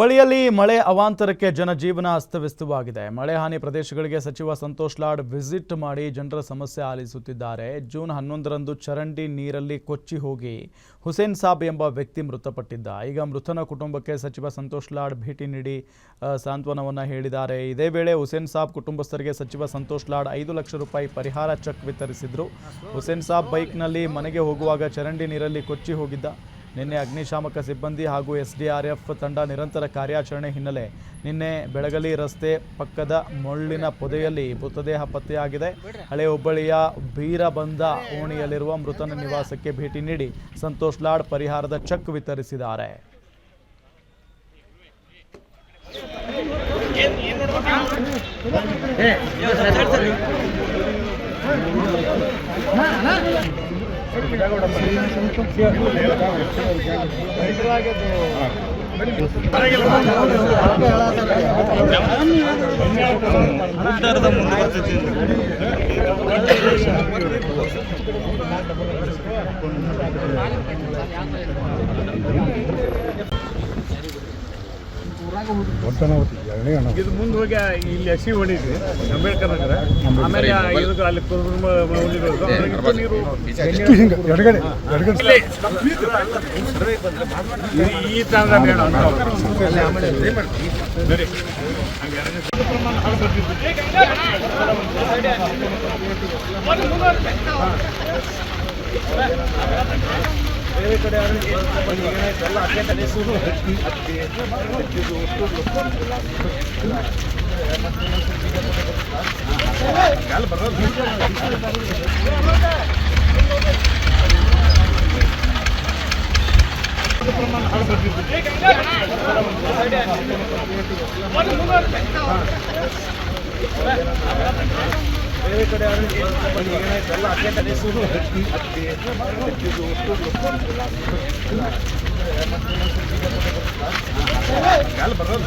ಹುಬ್ಬಳ್ಳಿಯಲ್ಲಿ ಮಳೆ ಅವಾಂತರಕ್ಕೆ ಜನಜೀವನ ಅಸ್ತವ್ಯಸ್ತವಾಗಿದೆ. ಮಳೆ ಹಾನಿ ಪ್ರದೇಶಗಳಿಗೆ ಸಚಿವ ಸಂತೋಷ್ ಲಾಡ್ ವಿಸಿಟ್ ಮಾಡಿ ಜನರ ಸಮಸ್ಯೆ ಆಲಿಸುತ್ತಿದ್ದಾರೆ. ಜೂನ್ ಹನ್ನೊಂದರಂದು ಚರಂಡಿ ನೀರಲ್ಲಿ ಕೊಚ್ಚಿ ಹೋಗಿ ಹುಸೇನ್ ಸಾಬ್ ಎಂಬ ವ್ಯಕ್ತಿ ಮೃತಪಟ್ಟಿದ್ದ. ಈಗ ಮೃತನ ಕುಟುಂಬಕ್ಕೆ ಸಚಿವ ಸಂತೋಷ್ ಲಾಡ್ ಭೇಟಿ ನೀಡಿ ಸಾಂತ್ವನವನ್ನು ಹೇಳಿದ್ದಾರೆ. ಇದೇ ವೇಳೆ ಹುಸೇನ್ ಸಾಬ್ ಕುಟುಂಬಸ್ಥರಿಗೆ ಸಚಿವ ಸಂತೋಷ್ ಲಾಡ್ ಐದು ಲಕ್ಷ ರೂಪಾಯಿ ಪರಿಹಾರ ಚೆಕ್ ವಿತರಿಸಿದ್ರು. ಹುಸೇನ್ ಸಾಬ್ ಬೈಕ್ನಲ್ಲಿ ಮನೆಗೆ ಹೋಗುವಾಗ ಚರಂಡಿ ನೀರಲ್ಲಿ ಕೊಚ್ಚಿ ಹೋಗಿದ್ದ. ನಿನ್ನೆ ಅಗ್ನಿಶಾಮಕ ಸಿಬ್ಬಂದಿ ಹಾಗೂ ಎಸ್ಡಿಆರ್ಎಫ್ ತಂಡ ನಿರಂತರ ಕಾರ್ಯಾಚರಣೆ ಹಿನ್ನೆಲೆ ನಿನ್ನೆ ಬೆಳಗಲಿ ರಸ್ತೆ ಪಕ್ಕದ ಮುಳ್ಳಿನ ಪೊದೆಯಲ್ಲಿ ಮೃತದೇಹ ಪತ್ತೆಯಾಗಿದೆ ಹಳೆ ಹುಬ್ಬಳ್ಳಿಯ ಬೀರಬಂದ ಓಣಿಯಲ್ಲಿರುವ ಮೃತನ ನಿವಾಸಕ್ಕೆ ಭೇಟಿ ನೀಡಿ ಸಂತೋಷ್ ಲಾಡ್ ಪರಿಹಾರದ ಚೆಕ್ ವಿತರಿಸಿದ್ದಾರೆ ಮುಂದೆ ಇದು ಮುಂದೆ ಹೋಗಿ ಇಲ್ಲಿ ಹಸಿ ಹೊಡಿದ್ವಿ ಅಂಬೇಡ್ಕರ್ ನಗರ. ಆಮೇಲೆ ಇದಕ್ಕೆ ಅಲ್ಲಿ ನೀರು ಇಲ್ಲೇ ಈ- ತರ ಬೇಡ ಅಂತ ಬೇರೆ. ಹಂಗೆ ಬೇರೆ ಕಡೆ ಆದ್ರೆ ಏನಾಯ್ತು ಎಲ್ಲ ಅದೇ ಕಡೆ ಶುರು ಹತ್ತಿ ಹತ್ತಿ ಹತ್ತಿದ್ದು ಅಲ್ಲಿ ಬರೋದು ಪ್ರಮಾಣ ಕಡೆ ಆದ್ರೆ ಏನಾಯ್ತು ಎಲ್ಲ ಅದೇ ಕಡೆ ಶುರು ಹತ್ತಿ ಹತ್ತಿ ಹತ್ತಿದ್ದು ಅಲ್ಲಿ ಬರೋದು